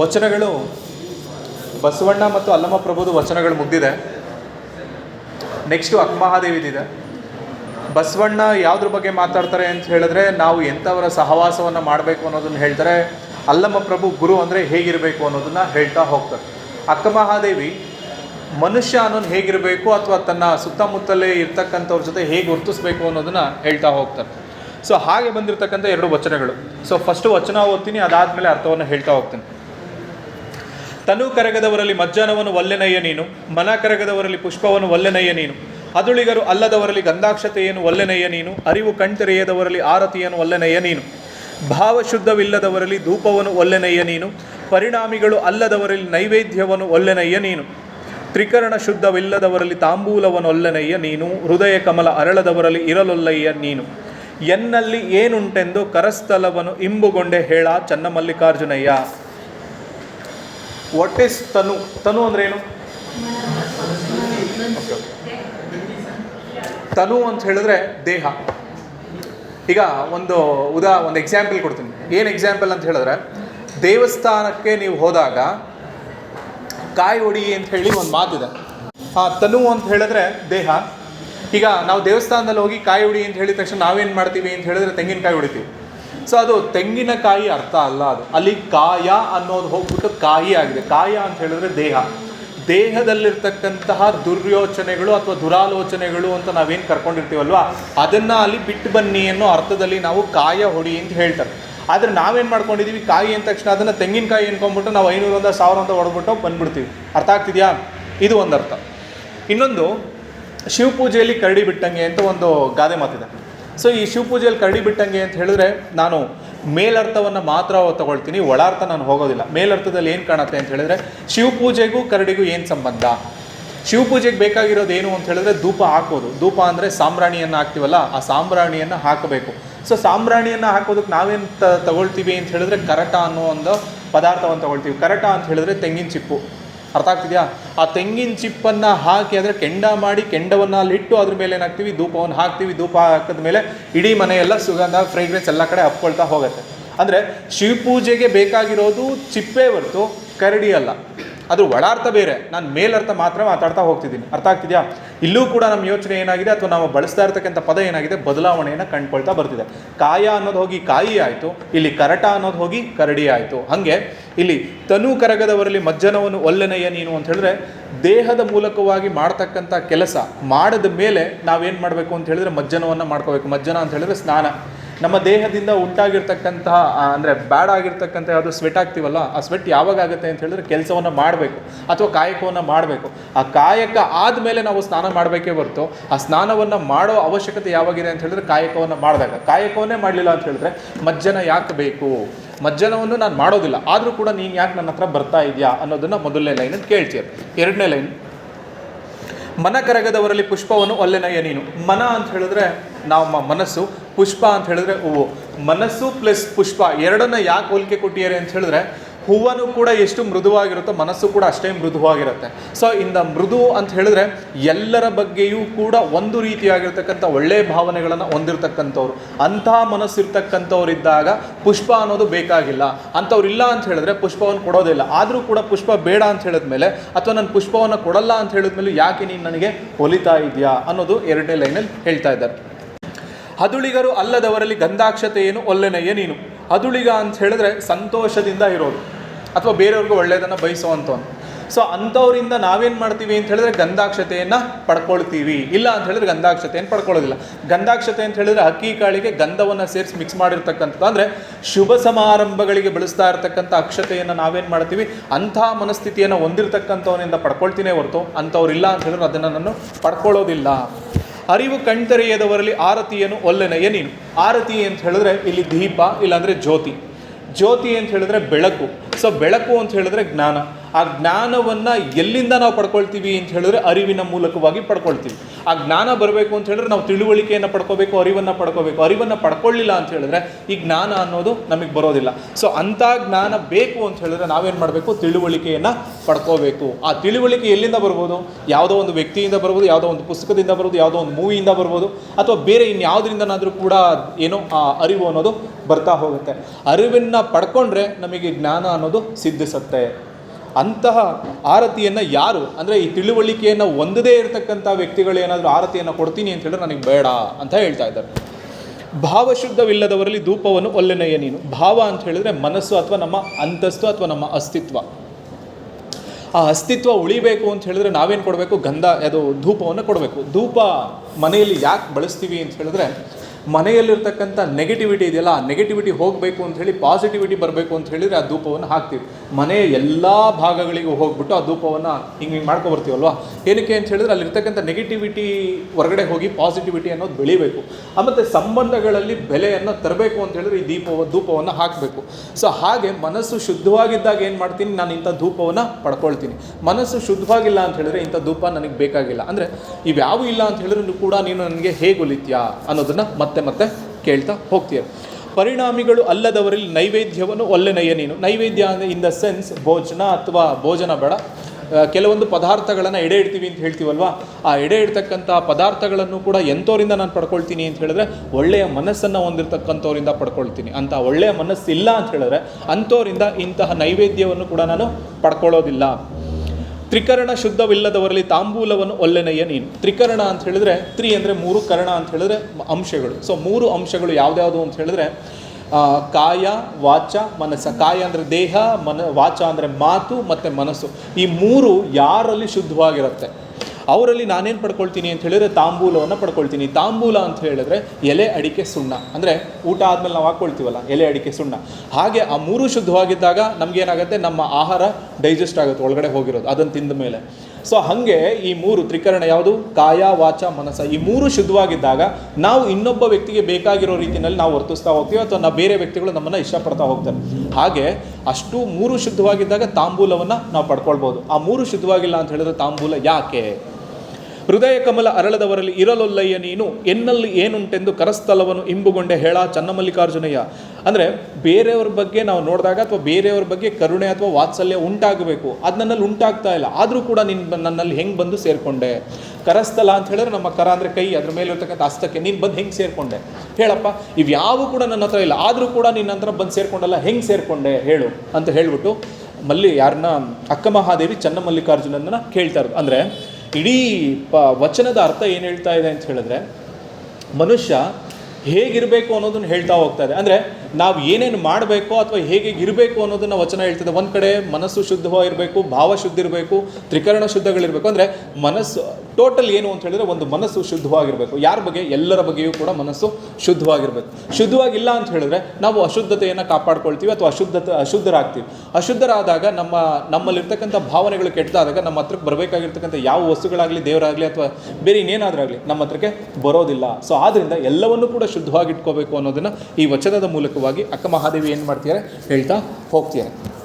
ವಚನಗಳು, ಬಸವಣ್ಣ ಮತ್ತು ಅಲ್ಲಮ್ಮ ಪ್ರಭುದು ವಚನಗಳು ಮುಗ್ದಿದೆ. ನೆಕ್ಸ್ಟು ಅಕ್ಮಹಾದೇವಿದಿದೆ ಬಸವಣ್ಣ ಯಾವುದ್ರ ಬಗ್ಗೆ ಮಾತಾಡ್ತಾರೆ ಅಂತ ಹೇಳಿದ್ರೆ, ನಾವು ಎಂಥವರ ಸಹವಾಸವನ್ನು ಮಾಡಬೇಕು ಅನ್ನೋದನ್ನು ಹೇಳ್ತಾರೆ. ಅಲ್ಲಮ್ಮ ಪ್ರಭು ಗುರು ಅಂದರೆ ಹೇಗಿರಬೇಕು ಅನ್ನೋದನ್ನು ಹೇಳ್ತಾ ಹೋಗ್ತಾರೆ. ಅಕ್ಕಮಹಾದೇವಿ, ಮನುಷ್ಯ ಅನ್ನೋದು ಹೇಗಿರಬೇಕು ಅಥವಾ ತನ್ನ ಸುತ್ತಮುತ್ತಲೇ ಇರ್ತಕ್ಕಂಥವ್ರ ಜೊತೆ ಹೇಗೆ ವರ್ತಿಸ್ಬೇಕು ಅನ್ನೋದನ್ನು ಹೇಳ್ತಾ ಹೋಗ್ತಾರೆ. ಸೊ ಹಾಗೆ ಬಂದಿರತಕ್ಕಂಥ ಎರಡು ವಚನಗಳು. ಸೊ ಫಸ್ಟು ವಚನ ಓದ್ತೀನಿ, ಅದಾದಮೇಲೆ ಅರ್ಥವನ್ನು ಹೇಳ್ತಾ ಹೋಗ್ತೀನಿ. ತನು ಕರಗದವರಲ್ಲಿ ಮಜ್ಜನವನ್ನು ಒಲ್ಲೆನಯ್ಯ ನೀನು, ಮನ ಕರಗದವರಲ್ಲಿ ಪುಷ್ಪವನ್ನು ಒಲ್ಲೆನಯ್ಯ ನೀನು, ಅದುಳಿಗರು ಅಲ್ಲದವರಲ್ಲಿ ಗಂಧಾಕ್ಷತೆಯನ್ನು ಒಲ್ಲೆನಯ್ಯ ನೀನು, ಅರಿವು ಕಣ್ತೆರೆಯದವರಲ್ಲಿ ಆರತಿಯನ್ನು ಒಲ್ಲೆನಯ್ಯ ನೀನು, ಭಾವಶುದ್ಧವಿಲ್ಲದವರಲ್ಲಿ ಧೂಪವನ್ನು ಒಲ್ಲೆನಯ್ಯ ನೀನು, ಪರಿಣಾಮಿಗಳು ಅಲ್ಲದವರಲ್ಲಿ ನೈವೇದ್ಯವನ್ನು ಒಲ್ಲೆನಯ್ಯ ನೀನು, ತ್ರಿಕರಣ ಶುದ್ಧವಿಲ್ಲದವರಲ್ಲಿ ತಾಂಬೂಲವನ್ನು ಒಲ್ಲೆನಯ್ಯ ನೀನು, ಹೃದಯ ಕಮಲ ಅರಳದವರಲ್ಲಿ ಇರಲೊಲ್ಲಯ್ಯ ನೀನು, ಎನ್ನಲ್ಲಿ ಏನುಂಟೆಂದು ಕರಸ್ಥಲವನ್ನು ಇಂಬುಗೊಂಡೆ ಹೇಳ ಚನ್ನಮಲ್ಲಿಕಾರ್ಜುನಯ್ಯ. ವಾಟ್ ಇಸ್ ತನು ತನು ಅಂದ್ರೆ ಏನು? ತನು ಅಂತ ಹೇಳಿದ್ರೆ ದೇಹ. ಈಗ ಒಂದು ಉದಾ, ಒಂದು ಎಕ್ಸಾಂಪಲ್ ಕೊಡ್ತೀನಿ. ಏನು ಎಕ್ಸಾಂಪಲ್ ಅಂತ ಹೇಳಿದ್ರೆ, ದೇವಸ್ಥಾನಕ್ಕೆ ನೀವು ಹೋದಾಗ ಕಾಯಿ ಹೊಡಿ ಅಂತ ಹೇಳಿ ಒಂದು ಮಾತಿದೆ. ಆ ತನು ಅಂತ ಹೇಳಿದ್ರೆ ದೇಹ. ಈಗ ನಾವು ದೇವಸ್ಥಾನದಲ್ಲಿ ಹೋಗಿ ಕಾಯಿ ಹೊಡಿ ಅಂತ ಹೇಳಿದ ತಕ್ಷಣ ನಾವೇನು ಮಾಡ್ತೀವಿ ಅಂತ ಹೇಳಿದ್ರೆ ತೆಂಗಿನಕಾಯಿ ಹೊಡಿತೀವಿ. ಸೊ ಅದು ತೆಂಗಿನಕಾಯಿ ಅರ್ಥ ಅಲ್ಲ ಅದು. ಅಲ್ಲಿ ಕಾಯ ಅನ್ನೋದು ಹೋಗ್ಬಿಟ್ಟು ಕಾಯಿ ಆಗಿದೆ. ಕಾಯ ಅಂತ ಹೇಳಿದ್ರೆ ದೇಹ. ದೇಹದಲ್ಲಿರ್ತಕ್ಕಂತಹ ದುರ್ಯೋಚನೆಗಳು ಅಥವಾ ದುರಾಲೋಚನೆಗಳು ಅಂತ ನಾವೇನು ಕರ್ಕೊಂಡಿರ್ತೀವಲ್ವ? ಅದನ್ನು ಅಲ್ಲಿ ಬಿಟ್ಟು ಬನ್ನಿ ಅನ್ನೋ ಅರ್ಥದಲ್ಲಿ ನಾವು ಕಾಯ, ಹೊಡಿ ಅಂತ ಹೇಳ್ತಾರೆ. ಆದರೆ ನಾವೇನು ಮಾಡ್ಕೊಂಡಿದ್ದೀವಿ ಕಾಯಿ ಅಂದ ತಕ್ಷಣ ಅದನ್ನು ತೆಂಗಿನಕಾಯಿ ಅನ್ಕೊಂಡ್ಬಿಟ್ಟು ನಾವು ಐನೂರು ಒಂದು ಸಾವಿರ ಅಂತ ಹೊಡೆದ್ಬಿಟ್ಟು ಬಂದ್ಬಿಡ್ತೀವಿ. ಅರ್ಥ ಆಗ್ತಿದೆಯಾ? ಇದು ಒಂದು ಅರ್ಥ ಇನ್ನೊಂದು, ಶಿವಪೂಜೆಯಲ್ಲಿ ಕರಡಿ ಬಿಟ್ಟಂಗೆ ಅಂತ ಒಂದು ಗಾದೆ ಮಾತಿದೆ. ಸೊ ಈ ಶಿವಪೂಜೆಯಲ್ಲಿ ಕರಡಿ ಬಿಟ್ಟಂಗೆ ಅಂತ ಹೇಳಿದ್ರೆ ನಾನು ಮೇಲರ್ಥವನ್ನು ಮಾತ್ರ ತಗೊಳ್ತೀನಿ, ಒಳಾರ್ಥ ನಾನು ಹೋಗೋದಿಲ್ಲ. ಮೇಲರ್ಥದಲ್ಲಿ ಏನು ಕಾಣುತ್ತೆ ಅಂತ ಹೇಳಿದ್ರೆ ಶಿವಪೂಜೆಗೂ ಕರಡಿಗೂ ಏನು ಸಂಬಂಧ? ಶಿವಪೂಜೆಗೆ ಬೇಕಾಗಿರೋದು ಏನು ಅಂತ ಹೇಳಿದ್ರೆ ಧೂಪ ಹಾಕೋದು. ಧೂಪ ಅಂದರೆ ಸಾಂಬ್ರಾಣಿಯನ್ನು ಹಾಕ್ತೀವಲ್ಲ, ಆ ಸಾಂಬ್ರಾಣಿಯನ್ನು ಹಾಕಬೇಕು. ಸೊ ಸಾಂಬ್ರಾಣಿಯನ್ನು ಹಾಕೋದಕ್ಕೆ ನಾವೇನು ತಗೊಳ್ತೀವಿ ಅಂತ ಹೇಳಿದ್ರೆ ಕರಟ ಅನ್ನೋ ಒಂದು ಪದಾರ್ಥವನ್ನು ತಗೊಳ್ತೀವಿ. ಕರಟ ಅಂತ ಹೇಳಿದ್ರೆ ತೆಂಗಿನ ಚಿಪ್ಪು. ಅರ್ಥ ಆಗ್ತಿದೆಯಾ? ಆ ತೆಂಗಿನ ಚಿಪ್ಪನ್ನು ಹಾಕಿ ಅಂದರೆ ಕೆಂಡ ಮಾಡಿ ಕೆಂಡವನ್ನು ಅಲ್ಲಿಟ್ಟು ಅದ್ರ ಮೇಲೆ ಏನಾಗ್ತೀವಿ? ಧೂಪವನ್ನು ಹಾಕ್ತೀವಿ. ಧೂಪ ಹಾಕಿದ ಮೇಲೆ ಇಡೀ ಮನೆಯೆಲ್ಲ ಸುಗಂಧ ಫ್ರೇಗ್ರೆನ್ಸ್ ಎಲ್ಲ ಕಡೆ ಹಪ್ಕೊಳ್ತಾ ಹೋಗುತ್ತೆ. ಅಂದರೆ ಶಿವಪೂಜೆಗೆ ಬೇಕಾಗಿರೋದು ಚಿಪ್ಪೇ ಹೊರತು ಕರಡಿ ಅಲ್ಲ. ಅದ್ರ ಒಳಾರ್ಥ ಬೇರೆ. ನಾನು ಮೇಲರ್ಥ ಮಾತ್ರ ಮಾತಾಡ್ತಾ ಹೋಗ್ತಿದ್ದೀನಿ. ಅರ್ಥ ಆಗ್ತಿದೆಯಾ? ಇಲ್ಲೂ ಕೂಡ ನಮ್ಮ ಯೋಚನೆ ಏನಾಗಿದೆ ಅಥವಾ ನಾವು ಬಳಸ್ತಾ ಇರ್ತಕ್ಕಂಥ ಪದ ಏನಾಗಿದೆ? ಬದಲಾವಣೆಯನ್ನು ಕಂಡುಕೊಳ್ತಾ ಬರ್ತಿದೆ. ಕಾಯ ಅನ್ನೋದು ಹೋಗಿ ಕಾಯಿ ಆಯಿತು, ಇಲ್ಲಿ ಕರಟ ಅನ್ನೋದು ಹೋಗಿ ಕರಡಿ ಆಯಿತು. ಹಾಗೆ ಇಲ್ಲಿ ತನು ಕರಗದವರಲ್ಲಿ ಮಜ್ಜನವನ್ನು ಒಲ್ಲನೆಯ ನೀನು ಅಂತ ಹೇಳಿದ್ರೆ ದೇಹದ ಮೂಲಕವಾಗಿ ಮಾಡ್ತಕ್ಕಂಥ ಕೆಲಸ, ಮಾಡಿದ ಮೇಲೆ ನಾವೇನು ಮಾಡಬೇಕು ಅಂತ ಹೇಳಿದ್ರೆ ಮಜ್ಜನವನ್ನು ಮಾಡ್ಕೋಬೇಕು. ಮಜ್ಜನ ಅಂತ ಹೇಳಿದ್ರೆ ಸ್ನಾನ. ನಮ್ಮ ದೇಹದಿಂದ ಉಂಟಾಗಿರ್ತಕ್ಕಂತಹ ಅಂದರೆ ಬ್ಯಾಡ್ ಆಗಿರ್ತಕ್ಕಂಥ ಯಾವುದು ಸ್ವೆಟ್ ಆಗ್ತೀವಲ್ಲ, ಆ ಸ್ವೆಟ್ ಯಾವಾಗ ಆಗುತ್ತೆ ಅಂತ ಹೇಳಿದ್ರೆ ಕೆಲಸವನ್ನು ಮಾಡಬೇಕು ಅಥವಾ ಕಾಯಕವನ್ನು ಮಾಡಬೇಕು. ಆ ಕಾಯಕ ಆದಮೇಲೆ ನಾವು ಸ್ನಾನ ಮಾಡಬೇಕೇ ಹೊರತು, ಆ ಸ್ನಾನವನ್ನು ಮಾಡೋ ಅವಶ್ಯಕತೆ ಯಾವಾಗಿದೆ ಅಂತ ಹೇಳಿದ್ರೆ ಕಾಯಕವನ್ನು ಮಾಡಿದಾಗ. ಕಾಯಕವನ್ನೇ ಮಾಡಲಿಲ್ಲ ಅಂತ ಹೇಳಿದ್ರೆ ಮಜ್ಜನ ಯಾಕೆ ಬೇಕು? ಮಜ್ಜನವನ್ನು ನಾನು ಮಾಡೋದಿಲ್ಲ. ಆದರೂ ಕೂಡ ನೀನು ಯಾಕೆ ನನ್ನ ಹತ್ರ ಬರ್ತಾ ಇದೆಯಾ ಅನ್ನೋದನ್ನು ಮೊದಲನೇ ಲೈನಲ್ಲಿ ಕೇಳ್ತೀರಿ ಎರಡನೇ ಲೈನ್ ಮನ ಕರಗದವರಲ್ಲಿ ಪುಷ್ಪವನ್ನು ಒಲ್ಲೆನಯ್ಯ ನೀನು. ಮನ ಅಂತ ಹೇಳಿದ್ರೆ ನಮ್ಮ ಮನಸ್ಸು, ಪುಷ್ಪ ಅಂತ ಹೇಳಿದ್ರೆ ಹೂವು. ಮನಸ್ಸು ಪ್ಲಸ್ ಪುಷ್ಪ ಎರಡನ್ನ ಯಾಕೆ ಹೋಲಿಕೆ ಕೊಟ್ಟಿದ್ದಾರೆ ಅಂತ ಹೇಳಿದ್ರೆ ಹೂವನ್ನು ಕೂಡ ಎಷ್ಟು ಮೃದುವಾಗಿರುತ್ತೋ ಮನಸ್ಸು ಕೂಡ ಅಷ್ಟೇ ಮೃದುವಾಗಿರುತ್ತೆ. ಸೊ ಇಂದ ಮೃದು ಅಂತ ಹೇಳಿದ್ರೆ ಎಲ್ಲರ ಬಗ್ಗೆಯೂ ಕೂಡ ಒಂದು ರೀತಿಯಾಗಿರ್ತಕ್ಕಂಥ ಒಳ್ಳೆಯ ಭಾವನೆಗಳನ್ನು ಹೊಂದಿರತಕ್ಕಂಥವ್ರು. ಅಂತಹ ಮನಸ್ಸಿರ್ತಕ್ಕಂಥವ್ರಿದ್ದಾಗ ಪುಷ್ಪ ಅನ್ನೋದು ಬೇಕಾಗಿಲ್ಲ. ಅಂಥವ್ರು ಇಲ್ಲ ಅಂತ ಹೇಳಿದ್ರೆ ಪುಷ್ಪವನ್ನು ಕೊಡೋದಿಲ್ಲ. ಆದರೂ ಕೂಡ ಪುಷ್ಪ ಬೇಡ ಅಂತ ಹೇಳಿದ್ಮೇಲೆ ಅಥವಾ ನಾನು ಪುಷ್ಪವನ್ನು ಕೊಡಲ್ಲ ಅಂತ ಹೇಳಿದ್ಮೇಲೆ ಯಾಕೆ ನೀನು ನನಗೆ ಹೊಲಿತಾ ಇದೆಯಾ ಅನ್ನೋದು ಎರಡನೇ ಲೈನಲ್ಲಿ ಹೇಳ್ತಾ ಇದ್ದಾರೆ. ಹದುಳಿಗರು ಅಲ್ಲದವರಲ್ಲಿ ಗಂಧಾಕ್ಷತೆಯೇನು ಒಲ್ಲೆನೆಯೇ ನೀನು? ಅದುಳಿಗ ಅಂತ ಹೇಳಿದ್ರೆ ಸಂತೋಷದಿಂದ ಇರೋದು. ಅಥವಾ ಬೇರೆಯವ್ರಿಗೆ ಒಳ್ಳೆಯದನ್ನು ಬಯಸುವಂಥವ್ನು ಸೊ ಅಂಥವರಿಂದ ನಾವೇನು ಮಾಡ್ತೀವಿ ಅಂತ ಹೇಳಿದ್ರೆ ಗಂಧಾಕ್ಷತೆಯನ್ನು ಪಡ್ಕೊಳ್ತೀವಿ. ಇಲ್ಲ ಅಂತ ಹೇಳಿದ್ರೆ ಗಂಧಾಕ್ಷತೆಯನ್ನು ಪಡ್ಕೊಳ್ಳೋದಿಲ್ಲ. ಗಂಧಾಕ್ಷತೆ ಅಂತ ಹೇಳಿದ್ರೆ ಅಕ್ಕಿ ಕಾಳಿಗೆ ಗಂಧವನ್ನು ಸೇರಿಸಿ ಮಿಕ್ಸ್ ಮಾಡಿರ್ತಕ್ಕಂಥದ್ದು. ಅಂದರೆ ಶುಭ ಸಮಾರಂಭಗಳಿಗೆ ಬಳಸ್ತಾ ಇರತಕ್ಕಂಥ ಅಕ್ಷತೆಯನ್ನು ನಾವೇನು ಮಾಡ್ತೀವಿ? ಅಂಥ ಮನಸ್ಥಿತಿಯನ್ನು ಹೊಂದಿರತಕ್ಕಂಥವನಿಂದ ಪಡ್ಕೊಳ್ತೀನೇ ಹೊರತು ಅಂಥವ್ರು ಇಲ್ಲ ಅಂತ ಹೇಳಿದ್ರೆ ಅದನ್ನು ನಾನು ಪಡ್ಕೊಳ್ಳೋದಿಲ್ಲ. ಅರಿವು ಕಣ್ತೆರೆಯದವರಲ್ಲಿ ಆರತಿಯನ್ನು ಒಲ್ಲೆನೆಯ ನೀನು. ಆರತಿ ಅಂತ ಹೇಳಿದ್ರೆ ಇಲ್ಲಿ ದೀಪ, ಇಲ್ಲಾಂದರೆ ಜ್ಯೋತಿ. ಜ್ಯೋತಿ ಅಂತ ಹೇಳಿದ್ರೆ ಬೆಳಕು. ಸೊ ಬೆಳಕು ಅಂತ ಹೇಳಿದ್ರೆ ಜ್ಞಾನ. ಆ ಜ್ಞಾನವನ್ನು ಎಲ್ಲಿಂದ ನಾವು ಪಡ್ಕೊಳ್ತೀವಿ ಅಂತ ಹೇಳಿದ್ರೆ ಅರಿವಿನ ಮೂಲಕವಾಗಿ ಪಡ್ಕೊಳ್ತೀವಿ. ಆ ಜ್ಞಾನ ಬರಬೇಕು ಅಂತ ಹೇಳಿದ್ರೆ ನಾವು ತಿಳುವಳಿಕೆಯನ್ನು ಪಡ್ಕೋಬೇಕು, ಅರಿವನ್ನು ಪಡ್ಕೋಬೇಕು. ಅರಿವನ್ನು ಪಡ್ಕೊಳ್ಳಿಲ್ಲ ಅಂತ ಹೇಳಿದ್ರೆ ಈ ಜ್ಞಾನ ಅನ್ನೋದು ನಮಗೆ ಬರೋದಿಲ್ಲ. ಸೊ ಅಂಥ ಜ್ಞಾನ ಬೇಕು ಅಂತ ಹೇಳಿದ್ರೆ ನಾವೇನು ಮಾಡಬೇಕು? ತಿಳುವಳಿಕೆಯನ್ನು ಪಡ್ಕೋಬೇಕು. ಆ ತಿಳುವಳಿಕೆ ಎಲ್ಲಿಂದ ಬರ್ಬೋದು? ಯಾವುದೋ ಒಂದು ವ್ಯಕ್ತಿಯಿಂದ ಬರ್ಬೋದು, ಯಾವುದೋ ಒಂದು ಪುಸ್ತಕದಿಂದ ಬರ್ಬೋದು, ಯಾವುದೋ ಒಂದು ಮೂವಿಯಿಂದ ಬರ್ಬೋದು, ಅಥವಾ ಬೇರೆ ಇನ್ಯಾವುದರಿಂದನಾದರೂ ಕೂಡ ಏನೋ ಆ ಅರಿವು ಅನ್ನೋದು ಬರ್ತಾ ಹೋಗುತ್ತೆ. ಅರಿವನ್ನು ಪಡ್ಕೊಂಡ್ರೆ ನಮಗೆ ಜ್ಞಾನ ಅನ್ನೋದು ಸಿದ್ಧಿಸುತ್ತೆ. ಅಂತಹ ಆರತಿಯನ್ನು ಯಾರು, ಅಂದರೆ ಈ ತಿಳುವಳಿಕೆಯನ್ನು ಹೊಂದದೇ ಇರತಕ್ಕಂಥ ವ್ಯಕ್ತಿಗಳು ಏನಾದರೂ ಆರತಿಯನ್ನು ಕೊಡ್ತೀನಿ ಅಂತ ಹೇಳಿದ್ರೆ ನನಗೆ ಬೇಡ ಅಂತ ಹೇಳ್ತಾ ಇದ್ದಾರೆ. ಭಾವಶುದ್ಧವಿಲ್ಲದವರಲ್ಲಿ ಧೂಪವನ್ನು ಒಲ್ಲೆನೆಯ ನೀನು. ಭಾವ ಅಂತ ಹೇಳಿದ್ರೆ ಮನಸ್ಸು ಅಥವಾ ನಮ್ಮ ಅಂತಸ್ತು ಅಥವಾ ನಮ್ಮ ಅಸ್ತಿತ್ವ. ಆ ಅಸ್ತಿತ್ವ ಉಳಿಬೇಕು ಅಂತ ಹೇಳಿದ್ರೆ ನಾವೇನು ಕೊಡಬೇಕು? ಗಂಧ, ಅದು ಧೂಪವನ್ನು ಕೊಡಬೇಕು. ಧೂಪ ಮನೆಯಲ್ಲಿ ಯಾಕೆ ಬಳಸ್ತೀವಿ ಅಂತ ಹೇಳಿದ್ರೆ ಮನೆಯಲ್ಲಿರ್ತಕ್ಕಂಥ ನೆಗೆಟಿವಿಟಿ ಇದೆಯಲ್ಲ, ಆ ನೆಗೆಟಿವಿಟಿ ಹೋಗಬೇಕು ಅಂತ ಹೇಳಿ ಪಾಸಿಟಿವಿಟಿ ಬರಬೇಕು ಅಂತ ಹೇಳಿದರೆ ಆ ಧೂಪವನ್ನು ಹಾಕ್ತೀವಿ. ಮನೆಯ ಎಲ್ಲ ಭಾಗಗಳಿಗೂ ಹೋಗ್ಬಿಟ್ಟು ಆ ಧೂಪವನ್ನು ಹಿಂಗೆ ಹಿಂಗೆ ಮಾಡ್ಕೊಬರ್ತೀವಲ್ವ ಏನಕ್ಕೆ ಅಂತ ಹೇಳಿದ್ರೆ ಅಲ್ಲಿರ್ತಕ್ಕಂಥ ನೆಗೆಟಿವಿಟಿ ಹೊರಗಡೆ ಹೋಗಿ ಪಾಸಿಟಿವಿಟಿ ಅನ್ನೋದು ಬೆಳಿಬೇಕು. ಮತ್ತು ಸಂಬಂಧಗಳಲ್ಲಿ ಬೆಲೆಯನ್ನು ತರಬೇಕು ಅಂತ ಹೇಳಿದ್ರೆ ಈ ದೀಪವ, ಧೂಪವನ್ನು ಹಾಕಬೇಕು. ಸೊ ಹಾಗೆ ಮನಸ್ಸು ಶುದ್ಧವಾಗಿದ್ದಾಗ ಏನು ಮಾಡ್ತೀನಿ? ನಾನು ಇಂಥ ಧೂಪವನ್ನು ಪಡ್ಕೊಳ್ತೀನಿ. ಮನಸ್ಸು ಶುದ್ಧವಾಗಿಲ್ಲ ಅಂತ ಹೇಳಿದ್ರೆ ಇಂಥ ಧೂಪ ನನಗೆ ಬೇಕಾಗಿಲ್ಲ. ಅಂದರೆ ಇವ್ಯಾವು ಇಲ್ಲ ಅಂತ ಹೇಳಿದ್ರೂ ಕೂಡ ನೀನು ನನಗೆ ಹೇಗೆ ಒಲಿತ್ಯಾ ಅನ್ನೋದನ್ನು ಮತ್ತೆ ಮತ್ತೆ ಮತ್ತೆ ಕೇಳ್ತಾ ಹೋಗ್ತೀಯ. ಪರಿಣಾಮಿಗಳು ಅಲ್ಲದವರಲ್ಲಿ ನೈವೇದ್ಯವನ್ನು ಒಲ್ಲೆನಯ್ಯ ನೀನು. ನೈವೇದ್ಯ ಅಂದರೆ ಇನ್ ದ ಸೆನ್ಸ್ ಭೋಜನ ಅಥವಾ ಭೋಜನ ಬೇಡ. ಕೆಲವೊಂದು ಪದಾರ್ಥಗಳನ್ನು ಎಡೆ ಇಡ್ತೀವಿ ಅಂತ ಹೇಳ್ತೀವಲ್ವಾ? ಆ ಎಡೆ ಇಡ್ತಕ್ಕಂಥ ಪದಾರ್ಥಗಳನ್ನು ಕೂಡ ಎಂಥವರಿಂದ ನಾನು ಪಡ್ಕೊಳ್ತೀನಿ ಅಂತ ಹೇಳಿದ್ರೆ ಒಳ್ಳೆಯ ಮನಸ್ಸನ್ನು ಹೊಂದಿರತಕ್ಕಂಥವರಿಂದ ಪಡ್ಕೊಳ್ತೀನಿ. ಅಂತ ಒಳ್ಳೆಯ ಮನಸ್ಸಿಲ್ಲ ಅಂತ ಹೇಳಿದ್ರೆ ಅಂಥವರಿಂದ ಇಂತಹ ನೈವೇದ್ಯವನ್ನು ಕೂಡ ನಾನು ಪಡ್ಕೊಳ್ಳೋದಿಲ್ಲ. ತ್ರಿಕರಣ ಶುದ್ಧವಿಲ್ಲದವರಲ್ಲಿ ತಾಂಬೂಲವನ್ನು ಒಲ್ಲೆನಯ್ಯ ನೀನು. ತ್ರಿಕರಣ ಅಂತ ಹೇಳಿದ್ರೆ, ತ್ರಿ ಅಂದರೆ ಮೂರು ಕರಣ ಅಂತ ಹೇಳಿದ್ರೆ ಅಂಶಗಳು. ಸೊ ಮೂರು ಅಂಶಗಳು ಯಾವ್ದ್ಯಾವುದು ಅಂತ ಹೇಳಿದ್ರೆ ಕಾಯ, ವಾಚ, ಮನಸ್ಸ. ಕಾಯ ಅಂದರೆ ದೇಹ, ಮನ, ವಾಚ ಅಂದರೆ ಮಾತು ಮತ್ತು ಮನಸ್ಸು. ಈ ಮೂರು ಯಾರಲ್ಲಿ ಶುದ್ಧವಾಗಿರುತ್ತೆ? ಅವರಲ್ಲಿ ನಾನೇನು ಪಡ್ಕೊಳ್ತೀನಿ ಅಂತ ಹೇಳಿದ್ರೆ ತಾಂಬೂಲವನ್ನು ಪಡ್ಕೊಳ್ತೀನಿ. ತಾಂಬೂಲ ಅಂತ ಹೇಳಿದ್ರೆ ಎಲೆ ಅಡಿಕೆ ಸುಣ್ಣ. ಅಂದರೆ ಊಟ ಆದಮೇಲೆ ನಾವು ಹಾಕ್ಕೊಳ್ತೀವಲ್ಲ ಎಲೆ ಅಡಿಕೆ ಸುಣ್ಣ. ಹಾಗೆ ಆ ಮೂರು ಶುದ್ಧವಾಗಿದ್ದಾಗ ನಮಗೇನಾಗುತ್ತೆ? ನಮ್ಮ ಆಹಾರ ಡೈಜೆಸ್ಟ್ ಆಗುತ್ತೆ, ಒಳಗಡೆ ಹೋಗಿರೋದು, ಅದನ್ನು ತಿಂದ ಮೇಲೆ. ಸೊ ಹಾಗೆ ಈ ಮೂರು ತ್ರಿಕರಣ ಯಾವುದು? ಕಾಯ, ವಾಚ, ಮನಸ್ಸ. ಈ ಮೂರು ಶುದ್ಧವಾಗಿದ್ದಾಗ ನಾವು ಇನ್ನೊಬ್ಬ ವ್ಯಕ್ತಿಗೆ ಬೇಕಾಗಿರೋ ರೀತಿಯಲ್ಲಿ ನಾವು ವರ್ತಿಸ್ತಾ ಹೋಗ್ತೀವಿ ಅಥವಾ ನಾವು ಬೇರೆ ವ್ಯಕ್ತಿಗಳು ನಮ್ಮನ್ನು ಇಷ್ಟಪಡ್ತಾ ಹೋಗ್ತಾರೆ. ಹಾಗೆ ಅಷ್ಟು ಮೂರು ಶುದ್ಧವಾಗಿದ್ದಾಗ ತಾಂಬೂಲವನ್ನು ನಾವು ಪಡ್ಕೊಳ್ಬೋದು. ಆ ಮೂರು ಶುದ್ಧವಾಗಿಲ್ಲ ಅಂತ ಹೇಳಿದ್ರೆ ತಾಂಬೂಲ ಯಾಕೆ? ಹೃದಯ ಕಮಲ ಅರಳದವರಲ್ಲಿ ಇರಲೊಲ್ಲಯ್ಯ ನೀನು, ಎನ್ನಲ್ಲಿ ಏನುಂಟೆಂದು ಕರಸ್ಥಲವನ್ನು ಇಂಬುಗೊಂಡೆ ಹೇಳ ಚನ್ನಮಲ್ಲಿಕಾರ್ಜುನಯ್ಯ. ಅಂದರೆ ಬೇರೆಯವ್ರ ಬಗ್ಗೆ ನಾವು ನೋಡಿದಾಗ ಅಥವಾ ಬೇರೆಯವ್ರ ಬಗ್ಗೆ ಕರುಣೆ ಅಥವಾ ವಾತ್ಸಲ್ಯ ಉಂಟಾಗಬೇಕು. ಅದು ನನ್ನಲ್ಲಿ ಉಂಟಾಗ್ತಾ ಇಲ್ಲ. ಆದರೂ ಕೂಡ ನಿನ್ನ ನನ್ನಲ್ಲಿ ಹೆಂಗೆ ಬಂದು ಸೇರಿಕೊಂಡೆ? ಕರಸ್ಥಲ ಅಂತ ಹೇಳಿದ್ರೆ ನಮ್ಮ ಕರ ಅಂದರೆ ಕೈ, ಅದ್ರ ಮೇಲೆ ಇರ್ತಕ್ಕಂಥ ಹಸ್ತಕ್ಕೆ ನೀನು ಬಂದು ಹೆಂಗೆ ಸೇರಿಕೊಂಡೆ? ಹೇಳಪ್ಪ, ಇವ್ಯಾವು ಕೂಡ ನನ್ನ ಹತ್ರ ಇಲ್ಲ. ಆದರೂ ಕೂಡ ನಿನ್ನ ಹತ್ರ ಬಂದು ಸೇರಿಕೊಂಡಲ್ಲ, ಹೆಂಗೆ ಸೇರಿಕೊಂಡೆ? ಹೇಳು ಅಂತ ಹೇಳಿಬಿಟ್ಟು ಮಲ್ಲಿ ಯಾರನ್ನ ಅಕ್ಕ ಮಹಾದೇವಿ ಚನ್ನಮಲ್ಲಿಕಾರ್ಜುನನ್ನ ಕೇಳ್ತಾ ಇರೋದು. ಅಂದರೆ ಇಡೀ ಪ ವಚನದ ಅರ್ಥ ಏನು ಹೇಳ್ತಾ ಇದೆ ಅಂತ ಹೇಳಿದ್ರೆ, ಮನುಷ್ಯ ಹೇಗಿರಬೇಕು ಅನ್ನೋದನ್ನ ಹೇಳ್ತಾ ಹೋಗ್ತಾ ಇದೆ. ಅಂದರೆ ನಾವು ಏನೇನು ಮಾಡಬೇಕು ಅಥವಾ ಹೇಗೆ ಇರಬೇಕು ಅನ್ನೋದನ್ನ ವಚನ ಹೇಳ್ತಿದೆ. ಒಂದು ಕಡೆ ಮನಸ್ಸು ಶುದ್ಧವಾಗಿರಬೇಕು, ಭಾವ ಶುದ್ಧ ಇರಬೇಕು, ತ್ರಿಕರಣ ಶುದ್ಧಗಳಿರಬೇಕು. ಅಂದರೆ ಮನಸ್ಸು ಟೋಟಲ್ ಏನು ಅಂತ ಹೇಳಿದ್ರೆ ಒಂದು ಮನಸ್ಸು ಶುದ್ಧವಾಗಿರಬೇಕು. ಯಾರ ಬಗ್ಗೆ? ಎಲ್ಲರ ಬಗ್ಗೆಯೂ ಕೂಡ ಮನಸ್ಸು ಶುದ್ಧವಾಗಿರಬೇಕು. ಶುದ್ಧವಾಗಿಲ್ಲ ಅಂತ ಹೇಳಿದ್ರೆ ನಾವು ಅಶುದ್ಧತೆಯನ್ನು ಕಾಪಾಡ್ಕೊಳ್ತೀವಿ ಅಥವಾ ಅಶುದ್ಧತೆ, ಅಶುದ್ಧರಾಗ್ತೀವಿ. ಅಶುದ್ಧರಾದಾಗ ನಮ್ಮ, ನಮ್ಮಲ್ಲಿರ್ತಕ್ಕಂಥ ಭಾವನೆಗಳು ಕೆಟ್ಟದಾದಾಗ ನಮ್ಮ ಹತ್ರಕ್ಕೆ ಬರಬೇಕಾಗಿರ್ತಕ್ಕಂಥ ಯಾವ ವಸ್ತುಗಳಾಗಲಿ, ದೇವರಾಗಲಿ ಅಥವಾ ಬೇರೆ ಇನ್ನೇನಾದರೂ ಆಗಲಿ ನಮ್ಮ ಹತ್ರಕ್ಕೆ ಬರೋದಿಲ್ಲ. ಸೊ ಆದ್ದರಿಂದ ಎಲ್ಲವನ್ನೂ ಕೂಡ ಶುದ್ಧವಾಗಿಟ್ಕೋಬೇಕು ಅನ್ನೋದನ್ನು ಈ ವಚನದ ಮೂಲಕವಾಗಿ ಅಕ್ಕ ಮಹಾದೇವಿ ಏನು ಮಾಡ್ತಿದ್ದಾರೆ ಹೇಳ್ತಾ ಹೋಗ್ತಿದ್ದಾರೆ.